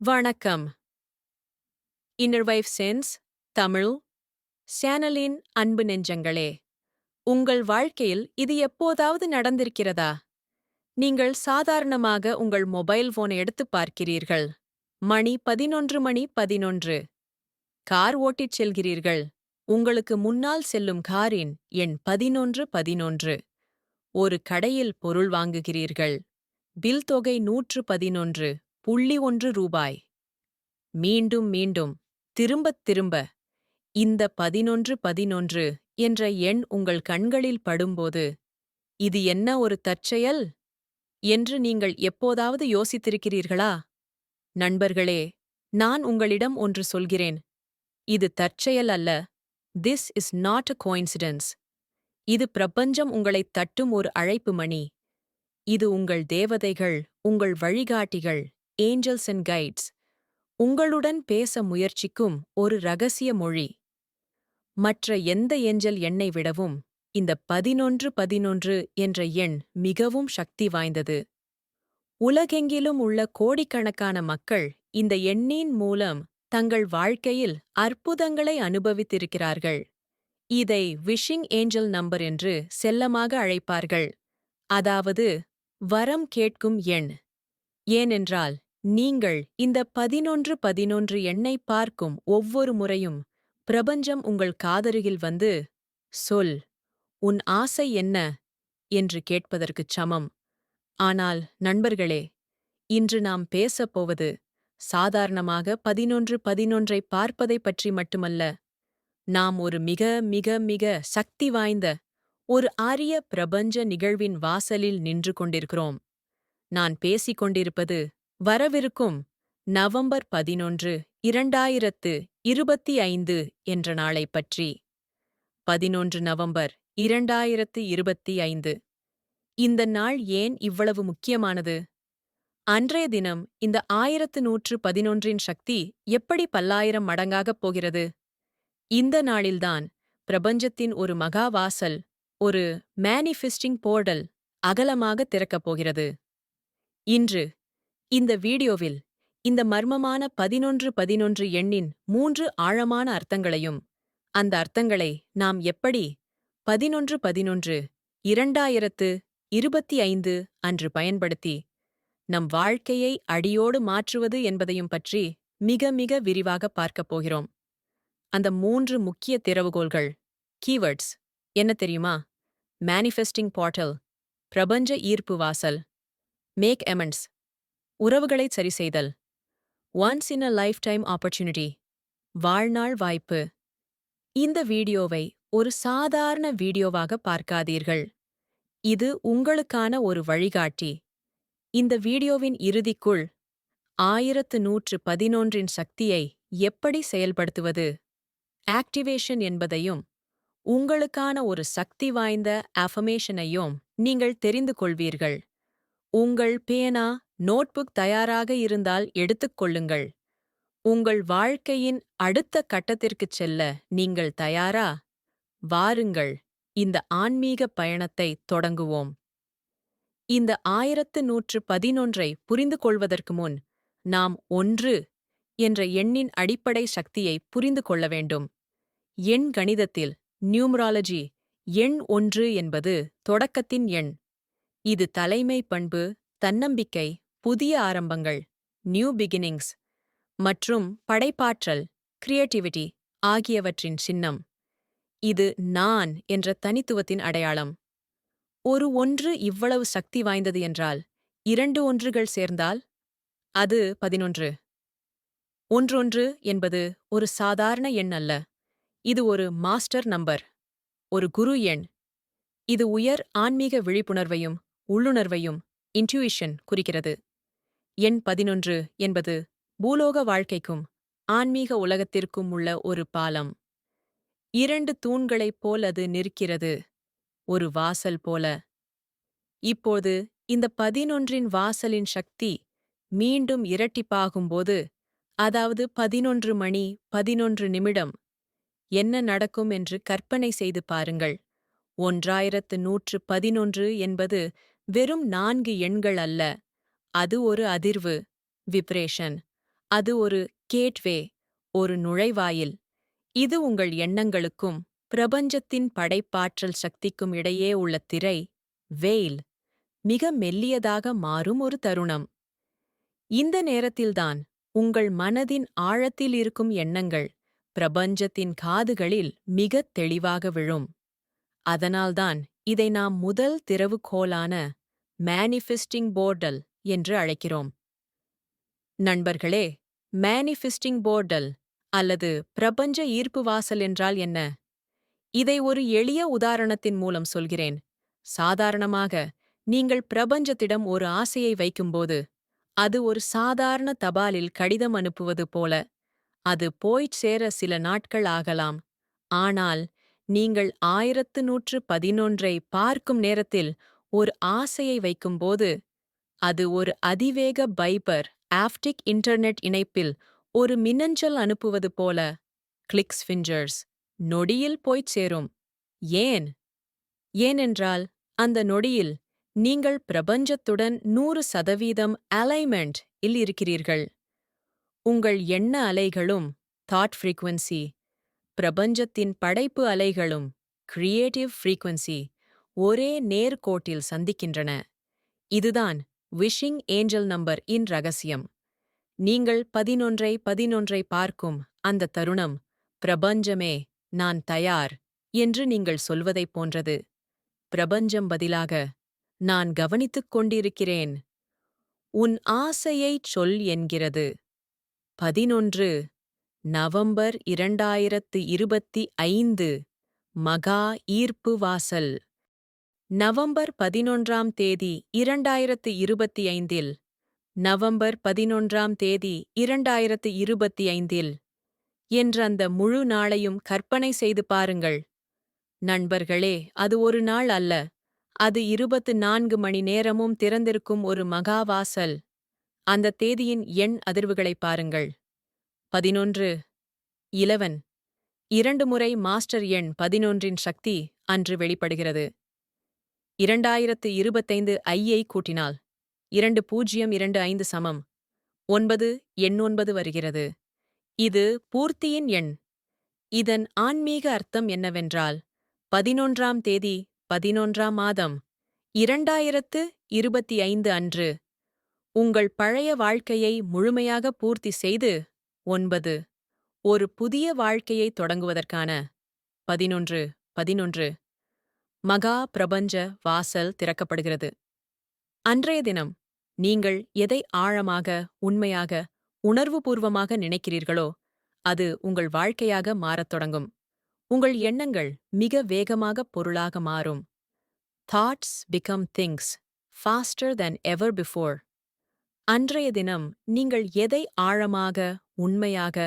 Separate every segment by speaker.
Speaker 1: வணக்கம். Inner vibe sense Tamil. சேனலின் அன்பு நெஞ்சங்களே உங்கள் வாழ்க்கையில் இது எப்போதாவது நடந்திருக்கிறதா? நீங்கள் சாதாரணமாக உங்கள் மொபைல் போனை எடுத்து பார்க்கிறீர்கள். மணி பதினொன்று மணி பதினொன்று. கார் ஓட்டிச் செல்கிறீர்கள். உங்களுக்கு முன்னால் செல்லும் காரின் எண் பதினொன்று பதினொன்று. ஒரு கடையில் பொருள் வாங்குகிறீர்கள். பில் தொகை நூற்று பதினொன்று. புள்ளி ஒன்று ரூபாய். மீண்டும் மீண்டும் திரும்பத் திரும்ப இந்த பதினொன்று பதினொன்று என்ற எண் உங்கள் கண்களில் படும்போது இது என்ன ஒரு தற்செயல்? என்று நீங்கள் எப்போதாவது யோசித்திருக்கிறீர்களா? நண்பர்களே நான் உங்களிடம் ஒன்று சொல்கிறேன். இது தற்செயல் அல்ல. This is not a coincidence இது பிரபஞ்சம் உங்களைத் தட்டும் ஒரு அழைப்பு மணி. இது உங்கள் தேவதைகள் உங்கள் வழிகாட்டிகள். ஏஞ்சல்ஸ் அண்ட் கைட்ஸ் உங்களுடன் பேச முயற்சிக்கும் ஒரு ரகசிய மொழி. மற்ற எந்த ஏஞ்சல் எண்ணை விடவும் இந்த பதினொன்று பதினொன்று என்ற எண் மிகவும் சக்தி வாய்ந்தது. உலகெங்கிலும் உள்ள கோடிக்கணக்கான மக்கள் இந்த எண்ணின் மூலம் தங்கள் வாழ்க்கையில் அற்புதங்களை அனுபவித்திருக்கிறார்கள். இதை விஷிங் ஏஞ்சல் நம்பர் என்று செல்லமாக அழைப்பார்கள். அதாவது வரம் கேட்கும் எண். ஏனென்றால் நீங்கள் இந்த பதினொன்று பதினொன்று எண்ணை பார்க்கும் ஒவ்வொரு முறையும் பிரபஞ்சம் உங்கள் காதருகில் வந்து சொல் உன் ஆசை என்ன என்று கேட்பதற்குச் சமம். ஆனால் நண்பர்களே இன்று நாம் பேசப் போவது சாதாரணமாக பதினொன்று பதினொன்றை பார்ப்பதை பற்றி மட்டுமல்ல. நாம் ஒரு மிக மிக மிக சக்தி வாய்ந்த ஒரு ஆரிய பிரபஞ்ச நிகழ்வின் வாசலில் நின்று கொண்டிருக்கிறோம். நான் பேசிக் கொண்டிருப்பது வரவிருக்கும் நவம்பர் பதினொன்று இரண்டாயிரத்து இருபத்தி ஐந்து என்ற நாளை பற்றி. பதினொன்று நவம்பர் இரண்டாயிரத்து இருபத்தி ஐந்து இந்த நாள் ஏன் இவ்வளவு முக்கியமானது? அன்றைய தினம் இந்த ஆயிரத்து நூற்று பதினொன்றின் சக்தி எப்படி பல்லாயிரம் மடங்காகப் போகிறது? இந்த நாளில்தான் பிரபஞ்சத்தின் ஒரு மகாவாசல் ஒரு மேனிஃபெஸ்டிங் போர்டல் அகலமாக திறக்கப் போகிறது. இன்று இந்த வீடியோவில் இந்த மர்மமான பதினொன்று பதினொன்று எண்ணின் மூன்று ஆழமான அர்த்தங்களையும் அந்த அர்த்தங்களை நாம் எப்படி பதினொன்று பதினொன்று இரண்டாயிரத்து இருபத்தி ஐந்து அன்று பயன்படுத்தி நம் வாழ்க்கையை அடியோடு மாற்றுவது என்பதையும் பற்றி மிக மிக விரிவாக பார்க்கப் போகிறோம். அந்த மூன்று முக்கிய திறவுகோள்கள் கீவேர்ட்ஸ் என்ன தெரியுமா? மேனிஃபெஸ்டிங் போர்ட்டல் பிரபஞ்ச ஈர்ப்பு வாசல் மேக் எமண்ட்ஸ் உறவுகளை சரிசெய்தல். Once in a lifetime opportunity வாழ்நாள் வாய்ப்பு. இந்த வீடியோவை ஒரு சாதாரண வீடியோவாக பார்க்காதீர்கள். இது உங்களுக்கான ஒரு வழிகாட்டி. இந்த வீடியோவின் இறுதிக்குள் ஆயிரத்து நூற்று பதினொன்றின் சக்தியை எப்படி செயல்படுத்துவது? ஆக்டிவேஷன் என்பதையும் உங்களுக்கான ஒரு சக்தி வாய்ந்த அஃபமேஷனையும் நீங்கள் தெரிந்து கொள்வீர்கள். உங்கள் பேனா நோட்புக் தயாராக இருந்தால் எடுத்துக்கொள்ளுங்கள் உங்கள் வாழ்க்கையின் அடுத்த கட்டத்திற்குச் செல்ல நீங்கள் தயாரா? வாருங்கள். இந்த ஆன்மீக பயணத்தை தொடங்குவோம். இந்த ஆயிரத்து நூற்று பதினொன்றை புரிந்து கொள்வதற்கு முன் நாம் ஒன்று என்ற எண்ணின் அடிப்படை சக்தியை புரிந்து கொள்ள வேண்டும். எண் கணிதத்தில் நியூமராலஜி எண் ஒன்று என்பது தொடக்கத்தின் எண். இது தலைமை பண்பு தன்னம்பிக்கை புதிய ஆரம்பங்கள் நியூ பிகினிங்ஸ் மற்றும் படைப்பாற்றல் கிரியேட்டிவிட்டி ஆகியவற்றின் சின்னம். இது நான் என்ற தனித்துவத்தின் அடையாளம். ஒரு ஒன்று இவ்வளவு சக்தி வாய்ந்தது என்றால் இரண்டு ஒன்றுகள் சேர்ந்தால்? அது பதினொன்று. ஒன்றொன்று என்பது ஒரு சாதாரண எண் அல்ல. இது ஒரு மாஸ்டர் நம்பர் ஒரு குரு எண். இது உயர் ஆன்மீக விழிப்புணர்வையும் உள்ளுணர்வையும் இன்ட்யூஷன் குறிக்கிறது. எண் பதினொன்று என்பது பூலோக வாழ்க்கைக்கும் ஆன்மீக உலகத்திற்கும் உள்ள ஒரு பாலம். இரண்டு தூண்களைப் போல் அது நிற்கிறது ஒரு வாசல் போல. இப்போது இந்த பதினொன்றின் வாசலின் சக்தி மீண்டும் இரட்டிப்பாகும்போது அதாவது பதினொன்று மணி பதினொன்று நிமிடம் என்ன நடக்கும் என்று கற்பனை செய்து பாருங்கள். ஒன்றாயிரத்து நூற்று பதினொன்று என்பது வெறும் நான்கு எண்கள் அல்ல. அது ஒரு அதிர்வு விப்ரேஷன் அது ஒரு கேட்வே ஒரு நுழைவாயில். இது உங்கள் எண்ணங்களுக்கும் பிரபஞ்சத்தின் படைப்பாற்றல் சக்திக்கும் இடையே உள்ள திரை வெயில் மிக மெல்லியதாக மாறும் ஒரு தருணம். இந்த நேரத்தில்தான் உங்கள் மனதின் ஆழத்தில் இருக்கும் எண்ணங்கள் பிரபஞ்சத்தின் காதுகளில் மிகத் தெளிவாக விழும். அதனால்தான் இதை நாம் முதல் திறவுகோலான மேனிஃபெஸ்டிங் போர்டல் என்று அழைக்கிறோம். நண்பர்களே மேனிஃபெஸ்டிங் போர்டல் அல்லது பிரபஞ்ச ஈர்ப்பு வாசல் என்றால் என்ன? இதை ஒரு எளிய உதாரணத்தின் மூலம் சொல்கிறேன். சாதாரணமாக நீங்கள் பிரபஞ்சத்திடம் ஒரு ஆசையை வைக்கும்போது அது ஒரு சாதாரண தபாலில் கடிதம் அனுப்புவது போல அது போய்ச் சேர சில நாட்கள் ஆகலாம். ஆனால் நீங்கள் ஆயிரத்து நூற்று பதினொன்றை பார்க்கும் நேரத்தில் ஒரு ஆசையை வைக்கும்போது அது ஒரு அதிவேக பைபர் ஆப்டிக் இன்டர்நெட் இணைப்பில் ஒரு மின்னஞ்சல் அனுப்புவது போல. கிளிக்ஸ் ஃபிஞ்சர்ஸ் நொடியில் போய்ச் சேரும். ஏன்? ஏனென்றால் அந்த நொடியில் நீங்கள் பிரபஞ்சத்துடன் நூறு சதவீதம் அலைமெண்ட் இல் இருக்கிறீர்கள். உங்கள் எண்ண அலைகளும் தாட் ஃப்ரீக்வன்சி பிரபஞ்சத்தின் படைப்பு அலைகளும் கிரியேட்டிவ் ஃப்ரீக்வன்சி ஒரே நேர்கோட்டில் சந்திக்கின்றன. இதுதான் விஷிங் ஏஞ்சல் நம்பர் இன் ரகசியம். நீங்கள் பதினொன்றை பதினொன்றை பார்க்கும் அந்த தருணம் பிரபஞ்சமே நான் தயார் என்று நீங்கள் சொல்வதைப் போன்றது. பிரபஞ்சம் பதிலாக நான் கவனித்துக் கொண்டிருக்கிறேன். உன் ஆசையைச் சொல் என்கிறது. பதினொன்று நவம்பர் இரண்டாயிரத்து இருபத்தி ஐந்து மகா ஈர்ப்பு வாசல். நவம்பர் பதினொன்றாம் தேதி இரண்டாயிரத்து இருபத்தி ஐந்தில். நவம்பர் பதினொன்றாம் தேதி இரண்டாயிரத்து இருபத்தி ஐந்தில். என்ற அந்த முழு நாளையும் கற்பனை செய்து பாருங்கள். நண்பர்களே அது ஒரு நாள் அல்ல. அது இருபத்து நான்கு மணி நேரமும் திறந்திருக்கும் ஒரு மகாவாசல். அந்த தேதியின் எண் அதிர்வுகளை பாருங்கள். பதினொன்று இலவன் இரண்டு முறை மாஸ்டர் எண் பதினொன்றின் சக்தி அன்று வெளிப்படுகிறது. இரண்டாயிரத்து இருபத்தைந்து ஐயை கூட்டினால் இரண்டு பூஜ்ஜியம் இரண்டு ஐந்து சமம். ஒன்பது எண்ணொன்பது வருகிறது. இது பூர்த்தியின் எண். இதன் ஆன்மீக அர்த்தம் என்னவென்றால் பதினொன்றாம் தேதி பதினொன்றாம் மாதம் இரண்டாயிரத்து இருபத்தி ஐந்து அன்று உங்கள் பழைய வாழ்க்கையை முழுமையாக பூர்த்தி செய்து ஒன்பது ஒரு புதிய வாழ்க்கையை தொடங்குவதற்கான பதினொன்று பதினொன்று மகா பிரபஞ்ச வாசல் திறக்கப்படுகிறது. அன்றைய தினம் நீங்கள் எதை ஆழமாக உண்மையாக உணர்வுபூர்வமாக நினைக்கிறீர்களோ அது உங்கள் வாழ்க்கையாக மாறத் தொடங்கும். உங்கள் எண்ணங்கள் மிக வேகமாக பொருளாக மாறும். Thoughts become things faster than ever before அன்றைய தினம் நீங்கள் எதை ஆழமாக உண்மையாக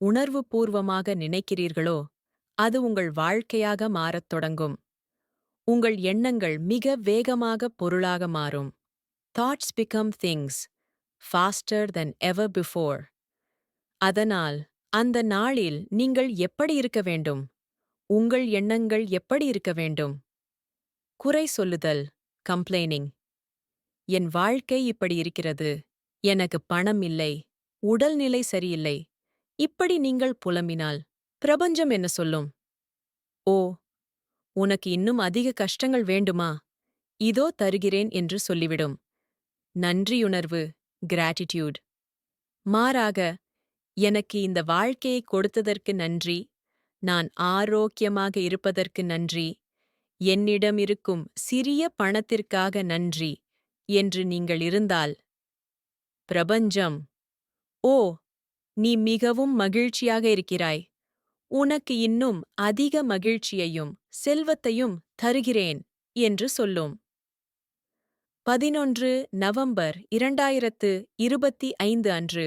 Speaker 1: உணர்வுபூர்வமாக நினைக்கிறீர்களோ அது உங்கள் வாழ்க்கையாக மாறத் தொடங்கும். உங்கள் எண்ணங்கள் மிக வேகமாக பொருளாக மாறும். Thoughts become things faster than ever before அதனால் அந்த நாளில் நீங்கள் எப்படி இருக்க வேண்டும்? உங்கள் எண்ணங்கள் எப்படி இருக்க வேண்டும்? குறை சொல்லுதல் கம்ப்ளைனிங் என் வாழ்க்கை இப்படி இருக்கிறது. எனக்கு பணம் இல்லை. உடல்நிலை சரியில்லை. இப்படி நீங்கள் புலம்பினால் பிரபஞ்சம் என்ன சொல்லும்? ஓ உனக்கு இன்னும் அதிக கஷ்டங்கள் வேண்டுமா? இதோ தருகிறேன் என்று சொல்லிவிடும். நன்றியுணர்வு கிராட்டிடியூட் மாறாக எனக்கு இந்த வாழ்க்கையை கொடுத்ததற்கு நன்றி. நான் ஆரோக்கியமாக இருப்பதற்கு நன்றி. என்னிடம் இருக்கும் சிறிய பணத்திற்காக நன்றி என்று நீங்கள் இருந்தால். பிரபஞ்சம். ஓ நீ மிகவும் மகிழ்ச்சியாக இருக்கிறாய். உனக்கு இன்னும் அதிக மகிழ்ச்சியையும் செல்வத்தையும் தருகிறேன் என்று சொல்லும். பதினொன்று நவம்பர் இரண்டாயிரத்து இருபத்தி ஐந்து அன்று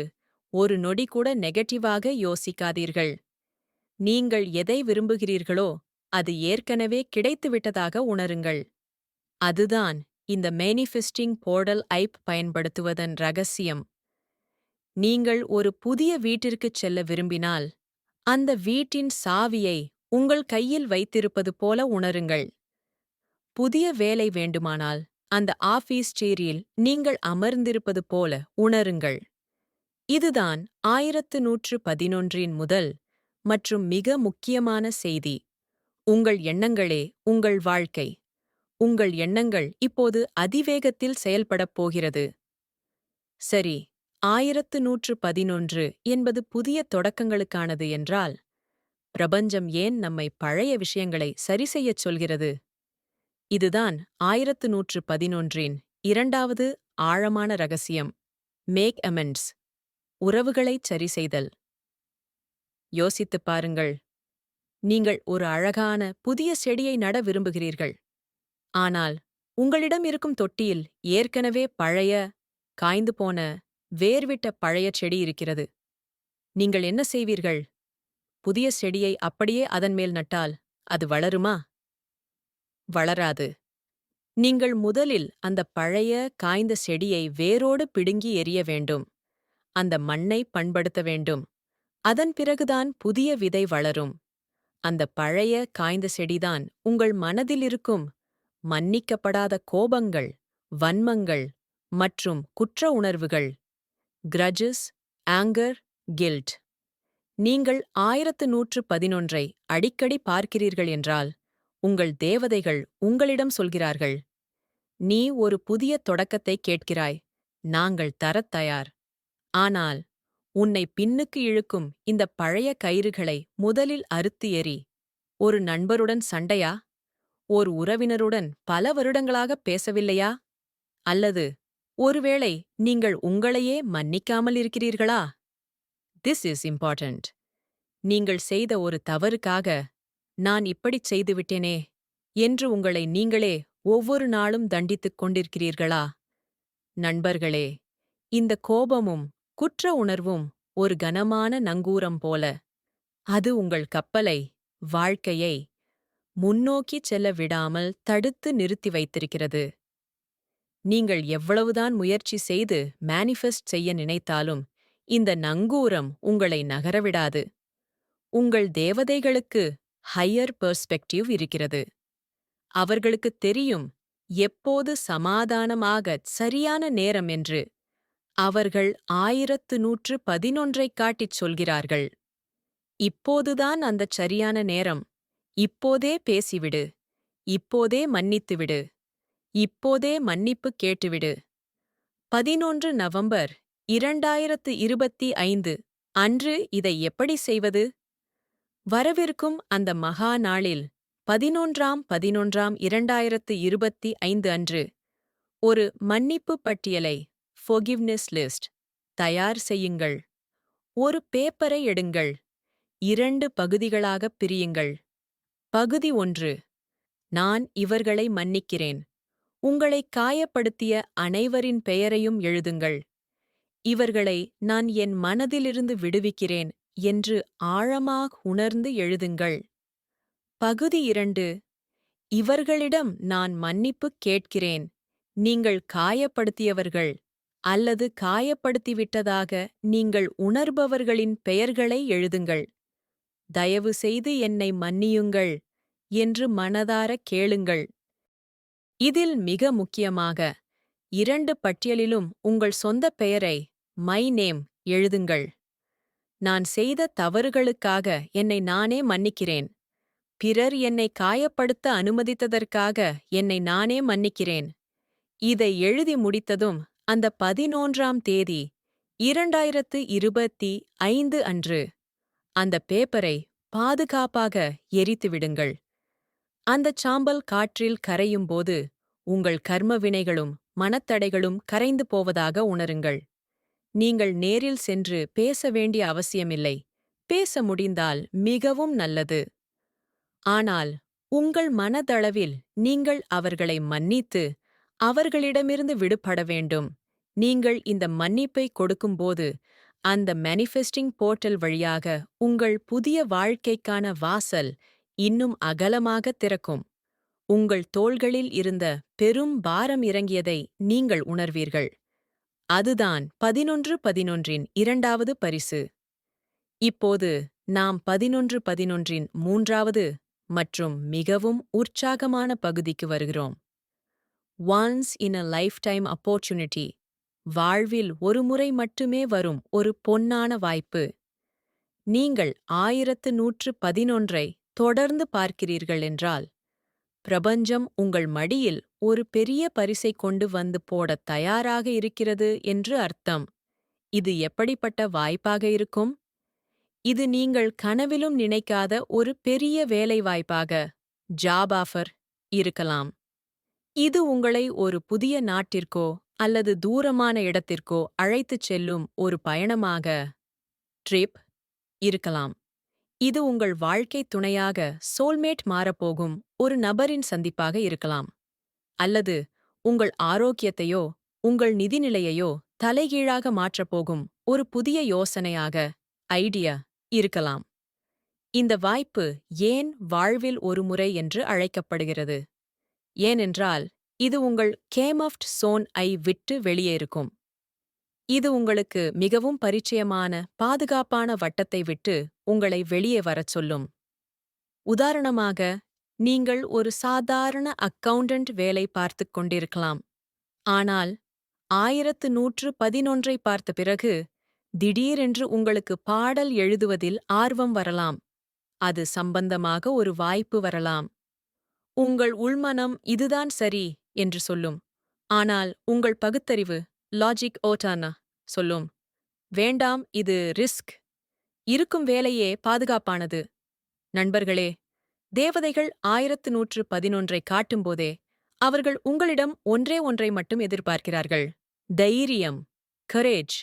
Speaker 1: ஒரு நொடி கூட நெகட்டிவாக யோசிக்காதீர்கள். நீங்கள் எதை விரும்புகிறீர்களோ அது ஏற்கனவே கிடைத்துவிட்டதாக உணருங்கள். அதுதான் இந்த மேனிஃபெஸ்டிங் போர்டல் ஐப் பயன்படுத்துவதன் ரகசியம். நீங்கள் ஒரு புதிய வீட்டிற்குச் செல்ல விரும்பினால் அந்த வீட்டின் சாவியை உங்கள் கையில் வைத்திருப்பது போல உணருங்கள். புதிய வேலை வேண்டுமானால் அந்த ஆபீஸ் சேரியில் நீங்கள் அமர்ந்திருப்பது போல உணருங்கள். இதுதான் ஆயிரத்து நூற்று பதினொன்றின் முதல் மற்றும் மிக முக்கியமான செய்தி. உங்கள் எண்ணங்களே உங்கள் வாழ்க்கை. உங்கள் எண்ணங்கள் இப்போது அதிவேகத்தில் செயல்படப் போகிறது. சரி ஆயிரத்து நூற்று பதினொன்று என்பது புதிய தொடக்கங்களுக்கானது என்றால் பிரபஞ்சம் ஏன் நம்மை பழைய விஷயங்களை சரிசெய்யச் சொல்கிறது? இதுதான் ஆயிரத்து நூற்று பதினொன்றின் இரண்டாவது ஆழமான ரகசியம் மேக் அமெண்ட்ஸ் உறவுகளைச் சரிசெய்தல் யோசித்துப் பாருங்கள் நீங்கள் ஒரு அழகான புதிய செடியை நட விரும்புகிறீர்கள். ஆனால் உங்களிடம் இருக்கும் தொட்டியில் ஏற்கனவே பழைய காய்ந்து போன வேர்விட்ட பழைய செடி இருக்கிறது. நீங்கள் என்ன செய்வீர்கள்? புதிய செடியை அப்படியே அதன் மேல் நட்டால் அது வளருமா? வளராது. நீங்கள் முதலில் அந்த பழைய காய்ந்த செடியை வேரோடு பிடுங்கி எறிய வேண்டும். அந்த மண்ணை பண்படுத்த வேண்டும். அதன் பிறகுதான் புதிய விதை வளரும். அந்த பழைய காய்ந்த செடிதான் உங்கள் மனதில் இருக்கும் மன்னிக்கப்படாத கோபங்கள் வன்மங்கள் மற்றும் குற்ற உணர்வுகள் கிரஜஸ் ஆங்கர் கில்ட் நீங்கள் ஆயிரத்து நூற்று பதினொன்றை அடிக்கடி பார்க்கிறீர்கள் என்றால் உங்கள் தேவதைகள் உங்களிடம் சொல்கிறார்கள் நீ ஒரு புதிய தொடக்கத்தை கேட்கிறாய் நாங்கள் தரத் தயார். ஆனால் உன்னை பின்னுக்கு இழுக்கும் இந்த பழைய கயிறுகளை முதலில் அறுத்து எறி ஒரு நண்பருடன் சண்டையா? ஓர் உறவினருடன் பல வருடங்களாகப் பேசவில்லையா? அல்லது ஒருவேளை நீங்கள் உங்களையே மன்னிக்காமல் இருக்கிறீர்களா? திஸ் இஸ் இம்பார்ட்டன்ட் நீங்கள் செய்த ஒரு தவறுக்காக நான் இப்படிச் செய்துவிட்டேனே என்று உங்களை நீங்களே ஒவ்வொரு நாளும் தண்டித்துக் கொண்டிருக்கிறீர்களா? நண்பர்களே இந்த கோபமும் குற்ற உணர்வும் ஒரு கனமான நங்கூரம் போல. அது உங்கள் கப்பலை வாழ்க்கையை முன்னோக்கிச் செல்ல விடாமல் தடுத்து நிறுத்தி வைத்திருக்கிறது. நீங்கள் எவ்வளவுதான் முயற்சி செய்து மேனிஃபெஸ்ட் செய்ய நினைத்தாலும் இந்த நங்கூரம் உங்களை நகரவிடாது. உங்கள் தேவதைகளுக்கு ஹையர் பெர்ஸ்பெக்டிவ் இருக்கிறது. அவர்களுக்குத் தெரியும் எப்போது சமாதானமாகச் சரியான நேரம் என்று அவர்கள் ஆயிரத்து நூற்று பதினொன்றைக் காட்டிச் சொல்கிறார்கள். இப்போதுதான் அந்தச் சரியான நேரம் இப்போதே பேசிவிடு இப்போதே மன்னித்துவிடு. இப்போதே மன்னிப்பு கேட்டுவிடு. பதினொன்று நவம்பர் இரண்டாயிரத்து இருபத்தி ஐந்து அன்று இதை எப்படி செய்வது? வரவிருக்கும் அந்த மகா நாளில் பதினொன்றாம் பதினொன்றாம் இரண்டாயிரத்து இருபத்தி ஐந்து அன்று ஒரு மன்னிப்பு பட்டியலை ஃபொகிவ்னஸ் லிஸ்ட் தயார் செய்யுங்கள். ஒரு பேப்பரை எடுங்கள். இரண்டு பகுதிகளாகப் பிரியுங்கள். பகுதி ஒன்று நான் இவர்களை மன்னிக்கிறேன். உங்களை காயப்படுத்திய அனைவரின் பெயரையும் எழுதுங்கள். இவர்களை நான் என் மனதிலிருந்து விடுவிக்கிறேன் என்று ஆழமாக உணர்ந்து எழுதுங்கள். பகுதி இரண்டு. இவர்களிடம் நான் மன்னிப்பு கேட்கிறேன். நீங்கள் காயப்படுத்தியவர்கள் அல்லது காயப்படுத்திவிட்டதாக நீங்கள் உணர்பவர்களின் பெயர்களை எழுதுங்கள். தயவு செய்து என்னை மன்னியுங்கள் என்று மனதார கேளுங்கள். இதில் மிக முக்கியமாக இரண்டு பட்டியலிலும் உங்கள் சொந்த பெயரை மை நேம் எழுதுங்கள். நான் செய்த தவறுகளுக்காக என்னை நானே மன்னிக்கிறேன். பிறர் என்னை காயப்படுத்த அனுமதித்ததற்காக என்னை நானே மன்னிக்கிறேன். இதை எழுதி முடித்ததும் அந்த பதினொன்றாம் தேதி இரண்டாயிரத்து இருபத்தி ஐந்து அன்று அந்த பேப்பரை பாதுகாப்பாக எரித்துவிடுங்கள். அந்தச் சாம்பல் காற்றில் கரையும் போது உங்கள் கர்ம வினைகளும் மனத்தடைகளும் கரைந்து போவதாக உணருங்கள். நீங்கள் நேரில் சென்று பேச வேண்டிய அவசியமில்லை. பேச முடிந்தால் மிகவும் நல்லது. ஆனால் உங்கள் மனதளவில் நீங்கள் அவர்களை மன்னித்து அவர்களிடமிருந்து விடுபட வேண்டும். நீங்கள் இந்த மன்னிப்பை கொடுக்கும்போது அந்த மேனிஃபெஸ்டிங் போர்ட்டல் வழியாக உங்கள் புதிய வாழ்க்கைக்கான வாசல் இன்னும் அகலமாக திறக்கும். உங்கள் தோள்களில் இருந்த பெரும் பாரம் இறங்கியதை நீங்கள் உணர்வீர்கள். அதுதான் பதினொன்று பதினொன்றின் இரண்டாவது பரிசு. இப்போது நாம் பதினொன்று பதினொன்றின் மூன்றாவது மற்றும் மிகவும் உற்சாகமான பகுதிக்கு வருகிறோம். Once in a lifetime opportunity வாழ்வில் ஒருமுறை மட்டுமே வரும் ஒரு பொன்னான வாய்ப்பு. நீங்கள் ஆயிரத்து நூற்று பதினொன்றை தொடர்ந்து பார்க்கிறீர்கள் என்றால் பிரபஞ்சம் உங்கள் மடியில் ஒரு பெரிய பரிசை கொண்டு வந்து போடத் தயாராக இருக்கிறது என்று அர்த்தம். இது எப்படிப்பட்ட வாய்ப்பாக இருக்கும்? இது நீங்கள் கனவிலும் நினைக்காத ஒரு பெரிய வேலைவாய்ப்பாக ஜாப் ஆஃபர் இருக்கலாம். இது உங்களை ஒரு புதிய நாட்டிற்கோ அல்லது தூரமான இடத்திற்கோ அழைத்துச் செல்லும் ஒரு பயணமாக ட்ரிப் இருக்கலாம். இது உங்கள் வாழ்க்கை துணையாக சோல்மேட் மாறப்போகும் ஒரு நபரின் சந்திப்பாக இருக்கலாம். அல்லது உங்கள் ஆரோக்கியத்தையோ உங்கள் நிதிநிலையையோ தலைகீழாக மாற்றப்போகும் ஒரு புதிய யோசனையாக ஐடியா இருக்கலாம். இந்த வாய்ப்பு ஏன் வாழ்வில் ஒரு முறை என்று அழைக்கப்படுகிறது? ஏனென்றால் இது உங்கள் கேமஃப்ட் சோன் ஐ விட்டு வெளியே இருக்கும். இது உங்களுக்கு மிகவும் பரிச்சயமான பாதுகாப்பான வட்டத்தை விட்டு உங்களை வெளியே வரச் சொல்லும். உதாரணமாக நீங்கள் ஒரு சாதாரண அக்கவுண்டன்ட் வேலை பார்த்துக் கொண்டிருக்கலாம். ஆனால் ஆயிரத்து நூற்று பதினொன்றை பார்த்த பிறகு திடீரென்று உங்களுக்கு பாடல் எழுதுவதில் ஆர்வம் வரலாம். அது சம்பந்தமாக ஒரு வாய்ப்பு வரலாம். உங்கள் உள்மனம் இதுதான் சரி என்று சொல்லும். ஆனால் உங்கள் பகுத்தறிவு லாஜிக் ஓட்டானா சொல்லும். வேண்டாம் இது ரிஸ்க் இருக்கும் வேலையே பாதுகாப்பானது. நண்பர்களே தேவதைகள் ஆயிரத்து நூற்று பதினொன்றை காட்டும்போதே அவர்கள் உங்களிடம் ஒன்றே ஒன்றை மட்டும் எதிர்பார்க்கிறார்கள். தைரியம் கரேஜ்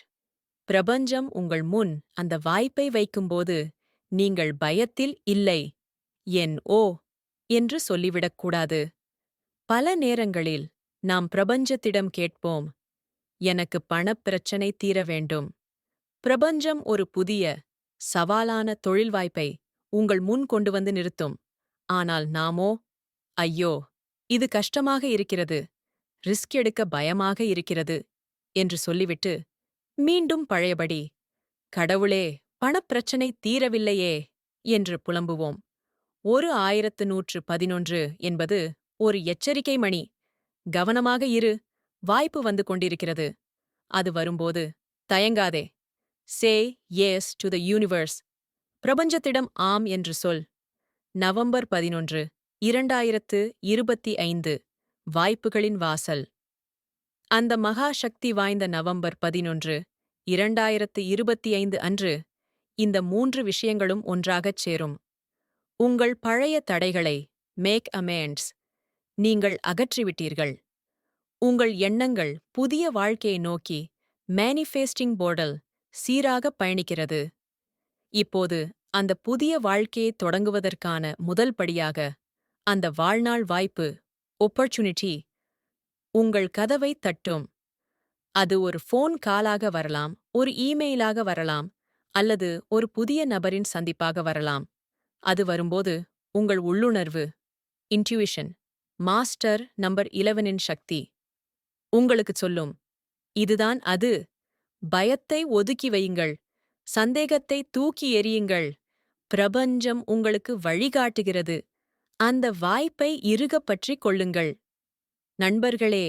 Speaker 1: பிரபஞ்சம் உங்கள் முன் அந்த வாய்ப்பை வைக்கும்போது நீங்கள் பயத்தில் இல்லை. என் ஓ என்று சொல்லிவிடக்கூடாது. பல நேரங்களில் நாம் பிரபஞ்சத்திடம் கேட்போம் எனக்கு பணப் பிரச்சனை தீர வேண்டும். பிரபஞ்சம் ஒரு புதிய சவாலான தொழில் வாய்ப்பை உங்கள் முன் கொண்டு வந்து நிறுத்தும். ஆனால் நாமோ ஐயோ இது கஷ்டமாக இருக்கிறது ரிஸ்க் எடுக்க பயமாக இருக்கிறது என்று சொல்லிவிட்டு மீண்டும் பழையபடி கடவுளே பணப்பிரச்சனை தீரவில்லையே என்று புலம்புவோம். ஒரு ஆயிரத்து நூற்று பதினொன்று என்பது ஒரு எச்சரிக்கை மணி. கவனமாக இரு வாய்ப்பு வந்து கொண்டிருக்கிறது. அது வரும்போது தயங்காதே. Say yes to the universe பிரபஞ்சத்திடம் ஆம் என்று சொல். நவம்பர் பதினொன்று இரண்டாயிரத்து இருபத்தி ஐந்து வாய்ப்புகளின் வாசல். அந்த மகா சக்தி வாய்ந்த நவம்பர் பதினொன்று இரண்டாயிரத்து இருபத்தி ஐந்து அன்று இந்த மூன்று விஷயங்களும் ஒன்றாகச் சேரும். உங்கள் பழைய தடைகளை மேக் அமேண்ட்ஸ் நீங்கள் அகற்றிவிட்டீர்கள். உங்கள் எண்ணங்கள் புதிய வாழ்க்கையை நோக்கி மேனிஃபெஸ்டிங் போர்டல் சீராக பயணிக்கிறது. இப்போது அந்த புதிய வாழ்க்கையை தொடங்குவதற்கான முதல் படியாக அந்த வாழ்நாள் வாய்ப்பு ஒப்பர்ச்சுனிட்டி உங்கள் கதவை தட்டும். அது ஒரு ஃபோன் காலாக வரலாம் ஒரு இமெயிலாக வரலாம் அல்லது ஒரு புதிய நபரின் சந்திப்பாக வரலாம். அது வரும்போது உங்கள் உள்ளுணர்வு இன்ட்யூஷன் மாஸ்டர் நம்பர் இலவனின் சக்தி. உங்களுக்கு சொல்லும். இதுதான் அது. பயத்தை ஒதுக்கி வையுங்கள். சந்தேகத்தை தூக்கி எறியுங்கள். பிரபஞ்சம் உங்களுக்கு வழிகாட்டுகிறது. அந்த வாய்ப்பை இறுகப் பற்றிக் கொள்ளுங்கள். நண்பர்களே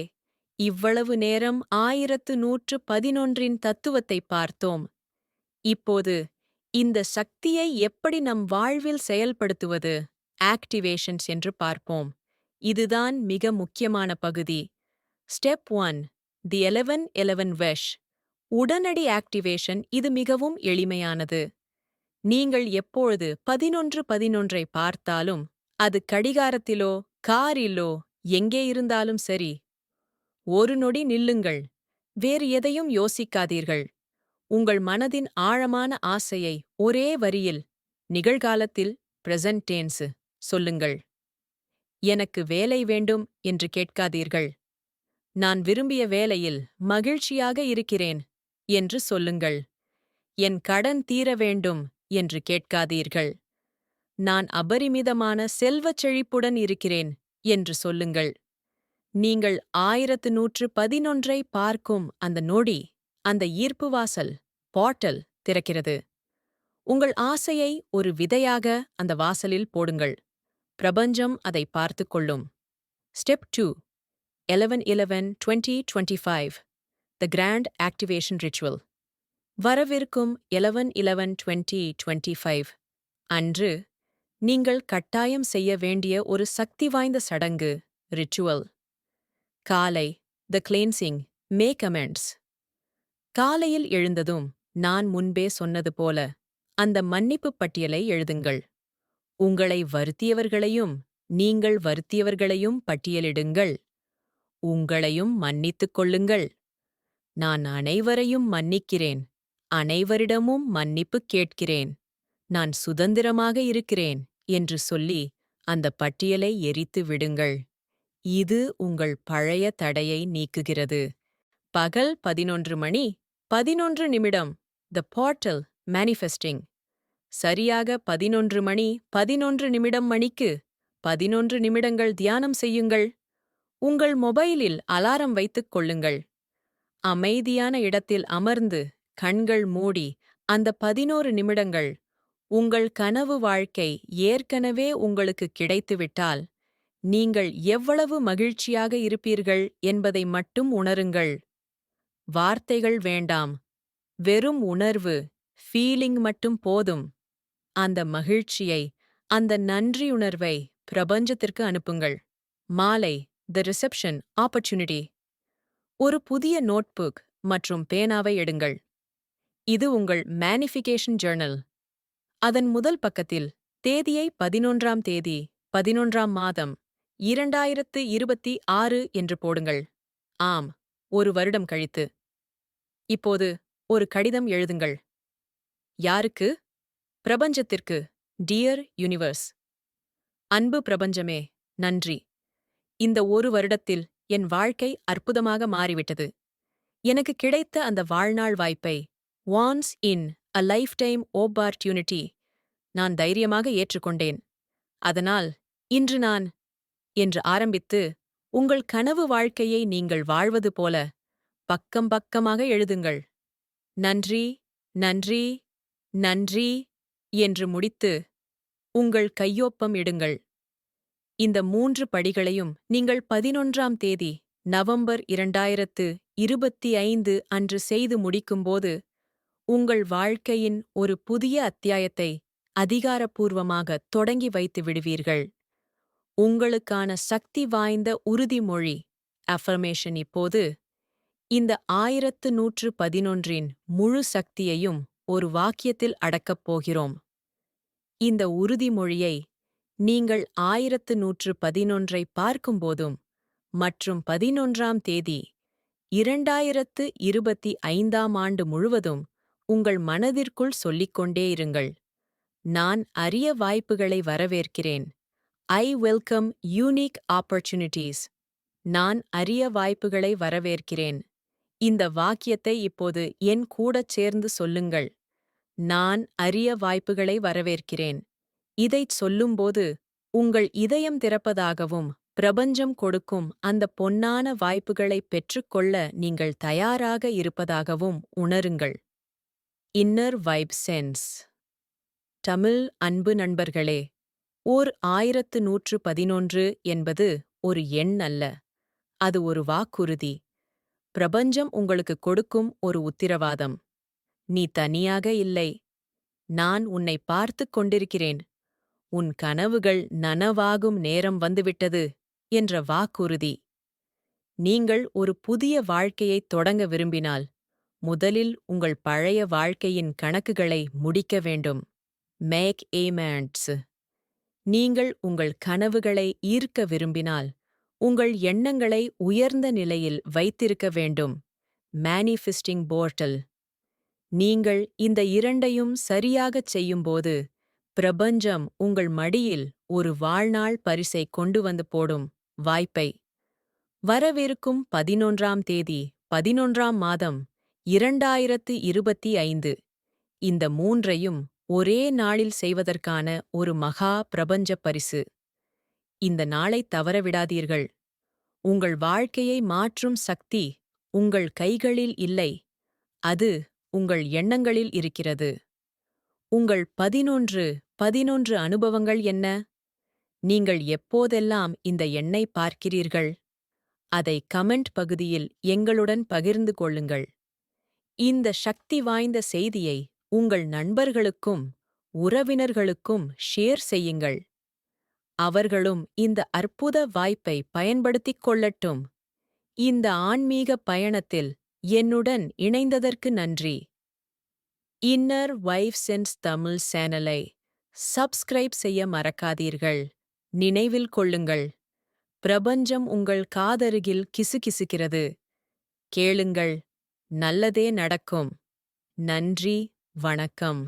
Speaker 1: இவ்வளவு நேரம் ஆயிரத்து நூற்று பதினொன்றின் தத்துவத்தை பார்த்தோம். இப்போது இந்த சக்தியை எப்படி நம் வாழ்வில் செயல்படுத்துவது? ஆக்டிவேஷன்ஸ் என்று பார்ப்போம். இதுதான் மிக முக்கியமான பகுதி. Step one the eleven eleven wish. உடனடி ஆக்டிவேஷன் இது மிகவும் எளிமையானது. நீங்கள் எப்பொழுது பதினொன்று பதினொன்றை பார்த்தாலும் அது கடிகாரத்திலோ காரிலோ எங்கே இருந்தாலும் சரி ஒரு நொடி நில்லுங்கள். வேறு எதையும் யோசிக்காதீர்கள். உங்கள் மனதின் ஆழமான ஆசையை ஒரே வரியில் நிகழ்காலத்தில் பிரசன்டேன்ஸு சொல்லுங்கள். எனக்கு வேலை வேண்டும் என்று கேட்காதீர்கள். நான் விரும்பிய வேலையில் மகிழ்ச்சியாக இருக்கிறேன் என்று சொல்லுங்கள். என் கடன் தீர வேண்டும் என்று கேட்காதீர்கள். நான் அபரிமிதமான செல்வச் செழிப்புடன் இருக்கிறேன் என்று சொல்லுங்கள். நீங்கள் ஆயிரத்து நூற்று பதினொன்றை பார்க்கும் அந்த நொடி அந்த ஈர்ப்பு வாசல் பாட்டல் திறக்கிறது. உங்கள் ஆசையை ஒரு விதையாக அந்த வாசலில் போடுங்கள். பிரபஞ்சம் அதை பார்த்துக் கொள்ளும். Step two. Eleven eleven twenty The Grand Activation Ritual. Activation ritual வரவிருக்கும் eleven eleven twenty twenty five அன்று நீங்கள் கட்டாயம் செய்ய வேண்டிய ஒரு சக்தி வாய்ந்த சடங்கு ரிச்சுவல் காலை த கிளேன்சிங் மே கமெண்ட்ஸ் காலையில் எழுந்ததும் நான் முன்பே சொன்னது போல அந்த மன்னிப்பு பட்டியலை எழுதுங்கள். உங்களை வருத்தியவர்களையும் நீங்கள் வருத்தியவர்களையும் பட்டியலிடுங்கள். உங்களையும் மன்னித்துக் கொள்ளுங்கள். நான் அனைவரையும் மன்னிக்கிறேன். அனைவரிடமும் மன்னிப்பு கேட்கிறேன். நான் சுதந்திரமாக இருக்கிறேன் என்று சொல்லி அந்த பட்டியலை எரித்து விடுங்கள். இது உங்கள் பழைய தடையை நீக்குகிறது. பகல் பதினொன்று மணி பதினொன்று நிமிடம். த போர்ட்டல் மேனிஃபெஸ்டிங் சரியாக பதினொன்று மணி பதினொன்று நிமிடம் மணிக்கு. பதினொன்று நிமிடங்கள் தியானம் செய்யுங்கள். உங்கள் மொபைலில் அலாரம் வைத்துக் கொள்ளுங்கள். அமைதியான இடத்தில் அமர்ந்து கண்கள் மூடி அந்த பதினோரு நிமிடங்கள் உங்கள் கனவு வாழ்க்கை ஏற்கனவே உங்களுக்கு கிடைத்துவிட்டால் நீங்கள் எவ்வளவு மகிழ்ச்சியாக இருப்பீர்கள் என்பதை மட்டும் உணருங்கள். வார்த்தைகள் வேண்டாம். வெறும் உணர்வு ஃபீலிங் மட்டும் போதும். அந்த மகிழ்ச்சியை அந்த நன்றியுணர்வை பிரபஞ்சத்திற்கு அனுப்புங்கள். மாலை. த ரிசெப்ஷன் ஆப்பர்ச்சுனிட்டி ஒரு புதிய நோட்புக் மற்றும் பேனாவை எடுங்கள். இது உங்கள் மேனிஃபிகேஷன் ஜேர்னல். அதன் முதல் பக்கத்தில் தேதியை பதினொன்றாம் தேதி பதினொன்றாம் மாதம் இரண்டாயிரத்து இருபத்தி ஆறு என்று போடுங்கள். ஆம் ஒரு வருடம் கழித்து. இப்போது ஒரு கடிதம் எழுதுங்கள். யாருக்கு? பிரபஞ்சத்திற்கு டியர் யூனிவர்ஸ். அன்பு பிரபஞ்சமே நன்றி. இந்த ஒரு வருடத்தில் என் வாழ்க்கை அற்புதமாக மாறிவிட்டது. எனக்கு கிடைத்த அந்த வாழ்நாள் வாய்ப்பை வான்ஸ் இன் அ லைஃப் டைம் ஓபார்ட்யூனிட்டி நான் தைரியமாக ஏற்றுக்கொண்டேன். அதனால் இன்று நான் என்று ஆரம்பித்து உங்கள் கனவு வாழ்க்கையை நீங்கள் வாழ்வது போல பக்கம் பக்கமாக எழுதுங்கள். நன்றி நன்றி நன்றி என்று முடித்து உங்கள் கையொப்பம் இடுங்கள். இந்த மூன்று படிகளையும் நீங்கள் பதினொன்றாம் தேதி நவம்பர் இரண்டாயிரத்து இருபத்தி ஐந்து அன்று செய்து முடிக்கும்போது உங்கள் வாழ்க்கையின் ஒரு புதிய அத்தியாயத்தை அதிகாரப்பூர்வமாக தொடங்கி வைத்து விடுவீர்கள். உங்களுக்கான சக்தி வாய்ந்த உறுதிமொழி அஃபர்மேஷன் இப்போது இந்த ஆயிரத்து நூற்று பதினொன்றின் முழு சக்தியையும் ஒரு வாக்கியத்தில் அடக்கப் போகிறோம். இந்த உறுதிமொழியை நீங்கள் ஆயிரத்து நூற்று பதினொன்றை பார்க்கும்போதும் மற்றும் பதினொன்றாம் தேதி இரண்டாயிரத்து இருபத்தி ஐந்தாம் ஆண்டு முழுவதும் உங்கள் மனதிற்குள் சொல்லிக்கொண்டே இருங்கள். நான் அரிய வாய்ப்புகளை வரவேற்கிறேன். I welcome unique opportunities. நான் அரிய வாய்ப்புகளை வரவேற்கிறேன். இந்த வாக்கியத்தை இப்போது என் கூடச் சேர்ந்து சொல்லுங்கள். நான் அரிய வாய்ப்புகளை வரவேற்கிறேன். இதைச் சொல்லும்போது உங்கள் இதயம் திறப்பதாகவும் பிரபஞ்சம் கொடுக்கும் அந்த பொன்னான வாய்ப்புகளை பெற்றுக்கொள்ள நீங்கள் தயாராக இருப்பதாகவும் உணருங்கள். இன்னர் வைப் சென்ஸ் தமிழ் அன்பு நண்பர்களே ஓர் ஆயிரத்து நூற்று பதினொன்று என்பது ஒரு எண் அல்ல அது ஒரு வாக்குறுதி. பிரபஞ்சம் உங்களுக்கு கொடுக்கும் ஒரு உத்திரவாதம். நீ தனியாக இல்லை நான் உன்னை பார்த்துக் கொண்டிருக்கிறேன். உன் கனவுகள் நனவாகும் நேரம் வந்துவிட்டது என்ற வாக்குறுதி. நீங்கள் ஒரு புதிய வாழ்க்கையைத் தொடங்க விரும்பினால் முதலில் உங்கள் பழைய வாழ்க்கையின் கணக்குகளை முடிக்க வேண்டும். மேக் ஏமேண்ட்ஸ் நீங்கள் உங்கள் கனவுகளை ஈர்க்க விரும்பினால் உங்கள் எண்ணங்களை உயர்ந்த நிலையில் வைத்திருக்க வேண்டும். மேனிஃபிஸ்டிங் போர்ட்டல் நீங்கள் இந்த இரண்டையும் சரியாகச் செய்யும்போது பிரபஞ்சம் உங்கள் மடியில் ஒரு வாழ்நாள் பரிசை கொண்டு வந்து போடும் வாய்ப்பை. வரவிருக்கும் பதினொன்றாம் தேதி பதினொன்றாம் மாதம் இரண்டாயிரத்து இருபத்தி ஐந்து. இந்த மூன்றையும் ஒரே நாளில் செய்வதற்கான ஒரு மகா பிரபஞ்ச பரிசு. இந்த நாளைத் தவறவிடாதீர்கள் உங்கள் வாழ்க்கையை மாற்றும் சக்தி உங்கள் கைகளில் இல்லை. அது உங்கள் எண்ணங்களில் இருக்கிறது. உங்கள் பதினொன்று பதினொன்று அனுபவங்கள் என்ன? நீங்கள் எப்போதெல்லாம் இந்த எண்ணை பார்க்கிறீர்கள்? அதை கமெண்ட் பகுதியில் எங்களுடன் பகிர்ந்து கொள்ளுங்கள். இந்த சக்தி வாய்ந்த செய்தியை உங்கள் நண்பர்களுக்கும் உறவினர்களுக்கும் ஷேர் செய்யுங்கள். அவர்களும் இந்த அற்புத வாய்ப்பை பயன்படுத்திக் கொள்ளட்டும். இந்த ஆன்மீக பயணத்தில் என்னுடன் இணைந்ததற்கு நன்றி. இன்னர் வைஃப் சென்ஸ் தமிழ் சேனலை சப்ஸ்கிரைப் செய்ய மறக்காதீர்கள். நினைவில் கொள்ளுங்கள். பிரபஞ்சம் உங்கள் காதருகில் கிசுகிசுக்கிறது. கேளுங்கள். நல்லதே நடக்கும். நன்றி. வணக்கம்.